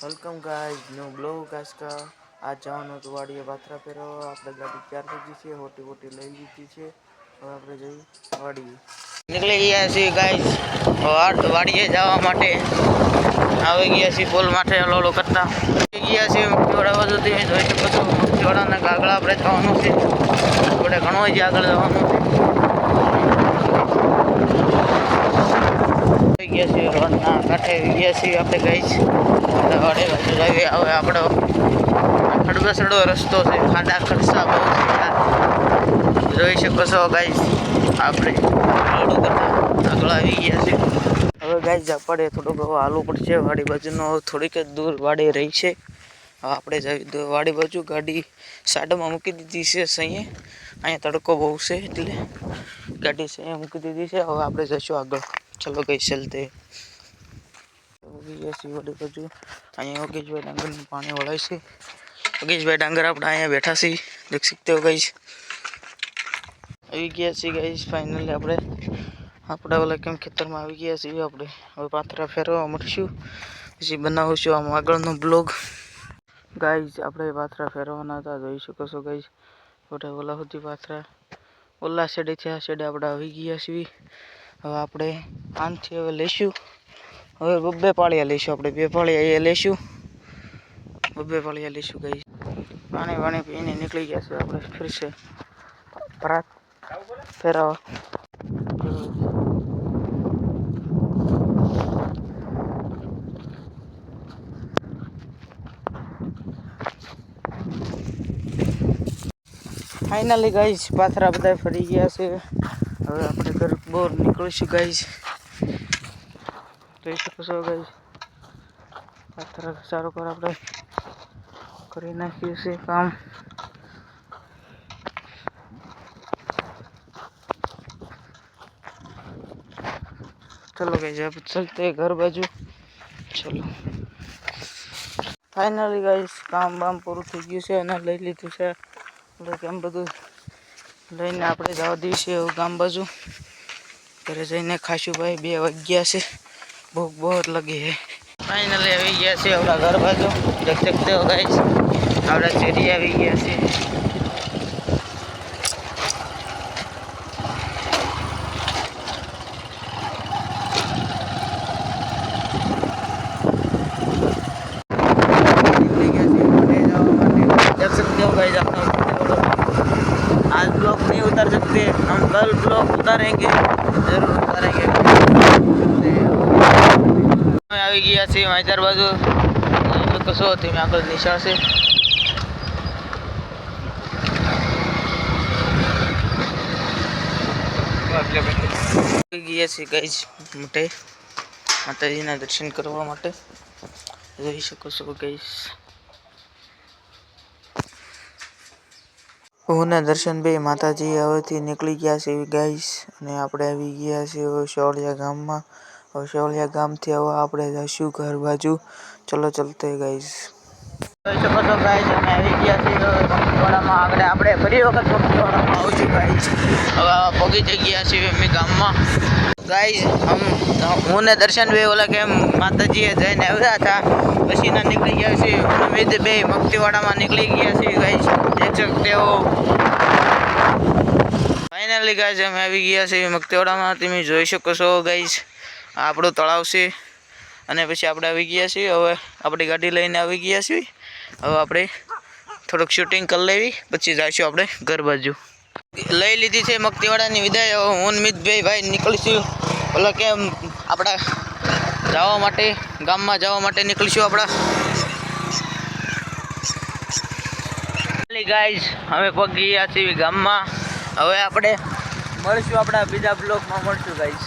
Welcome guys new blog આજકા આ જવાનું હતું વાડીએ પાથરા ફેરવવા આપણે ગાડી તૈયાર થઈ ગઈ છે હોટી હોટી લઈ લીધી છે. હવે આપણે જઈ વાડીએ. નીકળી ગયા છીએ ગાઈઝ વાડીએ જવા માટે. આવી ગયા છીએ પોલ માટે લોલો કરતા. ગયા છીએ મગતીવાડા બાજુ તમે જોઈ શકો છો મગતીવાડાના કાગળ આપણે જવાનું છે. આપણે ઘણો જ આગળ જવાનું છે. ગયા છીએ રોડના કાંઠે. ગયા છીએ આપણે ગાઈઝ આપણો ખડબસડો રસ્તો છે. ખાડા ખર્ચા બહુ છે. જોઈ શકો છો ગાઈઝ આપણે આગળ આવી ગયા છે. હવે ગાઈઝ આપણે થોડુંક હવે હાલવું પડશે. વાડી બાજુનો થોડીક જ દૂર વાડી રહી છે. હવે આપણે જઈ વાડી બાજુ ગાડી સાઈડમાં મૂકી દીધી છે સહીએ અહીંયા તડકો બહુ છે એટલે ગાડી સહીએ મૂકી દીધી છે. હવે આપણે જઈશું આગળ. ચલો ગઈ ચલતે. ઉગી ગયા છીએ વળી બાજુ અહીંયા યોગેશભાઈ ડાંગરનું પાણી વળાય છે યોગેશભાઈ ડાંગર આપણે અહીંયા બેઠા છીએ દેખ શકતે હો ગઈશ આવી ગયા છીએ ગઈશ ફાઇનલી આપણે આપણે ઓલા કેમ ખેતરમાં આવી ગયા છીએ આપણે હવે પાથરા ફેરવા મળશું પછી બનાવીશું આમ આગળનો બ્લોગ ગાઈઝ આપણે પાથરા ફેરવાના હતા જોઈ શકો છો ગાઈઝ આપણે ઓલા સુધી પાથરા ઓલા સાઈડેથી આ સાઈડે આપણે આવી ગયા છીએ હવે આપણે આનથી હવે લઈશું હવે બબ્બે પાળિયા લઈશું આપણે બે પાળિયા અહીંયા લઈશું બબ્બે પાળિયા લઈશું ગઈ પાણી પાણી પીને નીકળી ગયા છે આપણે ફરશે ભરાત ફેરવા ફાઇનલી ગાઈસ પાથરા બધા ફરી ગયા છે હવે આપણે ઘર બોર નીકળીશું ગાઈસ જોઈ શકો છો ગઈ આ સારું કર આપણે કરી નાખ્યું છે કામ. ચલો ગઈ જબ ચલતે ઘર બાજુ. ચલો. ફાઈનલી ગાઈસ કામ બામ પૂરું થઈ ગયું છે અને લઈ લીધું છે. એટલે કેમ બધું લઈને આપણે જવા દઈએ એવું ગામ બાજુ. ઘરે જઈને ખાશુભાઈ બે વાગ્યા છે. भूख बहुत लगी है। फाइनली अभी जैसे हमारा घर भर बाजू देख सकते हो गाइस हमारा चिड़िया भी जैसे तो तो। आज ब्लॉग नहीं उतर सकते, हम कल ब्लॉक उतारेंगे, ज़रूर उतारेंगे। આવી ગયા છીએ માહિતર બાજુ. જોઈ હતી મેં આગળ નિશાળ છે. ગયા છીએ ગાઈઝ માટે, માતાજીના દર્શન કરવા માટે. જોઈ શકો છો ગઈશ ઓના દર્શન બે માતાજી હવેથી નીકળી ગયા છે ગાઈસ અને આપણે આવી ગયા છીએ શોળિયા ગામમાં. હવે શોળિયા ગામથી હવે આપણે જઈશું ઘર બાજુ ચલો ચલતે ગાઈસ જોઈ શકો છો ગાઈસ અમે આવી ગયા છીએ મકવાડામાં આગળ આપણે ફરી વખત મકવાડામાં આવશું ગાઈસ હવે પગી જઈ ગયા છીએ અમે ગામમાં ગાઈસ હમ હું ને દર્શન બે ઓલા કેમ માતાજીએ જઈને આવ્યા હતા પછી ના નીકળી ગયા છે ઉમેદ બે મકતીવાડામાં નીકળી ગયા છે ગાઈસ દેખ શકતે હો ફાઇનલી ગાઈસ અમે આવી ગયા છે મકતીવાડામાં તમે જોઈ શકો છો ગાઈસ આ આપણું તળાવ છે. અને પછી આપણે આવી ગયા છીએ. હવે આપણી ગાડી લઈને આવી ગયા છીએ. હવે આપણે થોડુંક શૂટિંગ કરી લેવી. પછી જઈશું આપણે ઘર બાજુ. લઈ લીધી છે મકતીવાડાની વિદાય. હવે હું મિતભાઈ ભાઈ નીકળીશું. એટલે કેમ આપણા જવા માટે, ગામમાં જવા માટે નીકળીશું આપણા. ગાઈઝ અમે પગ ગયા છીએ ગામમાં. હવે આપણે મળશું આપણા બીજા બ્લોકમાં મળશું ગાઈઝ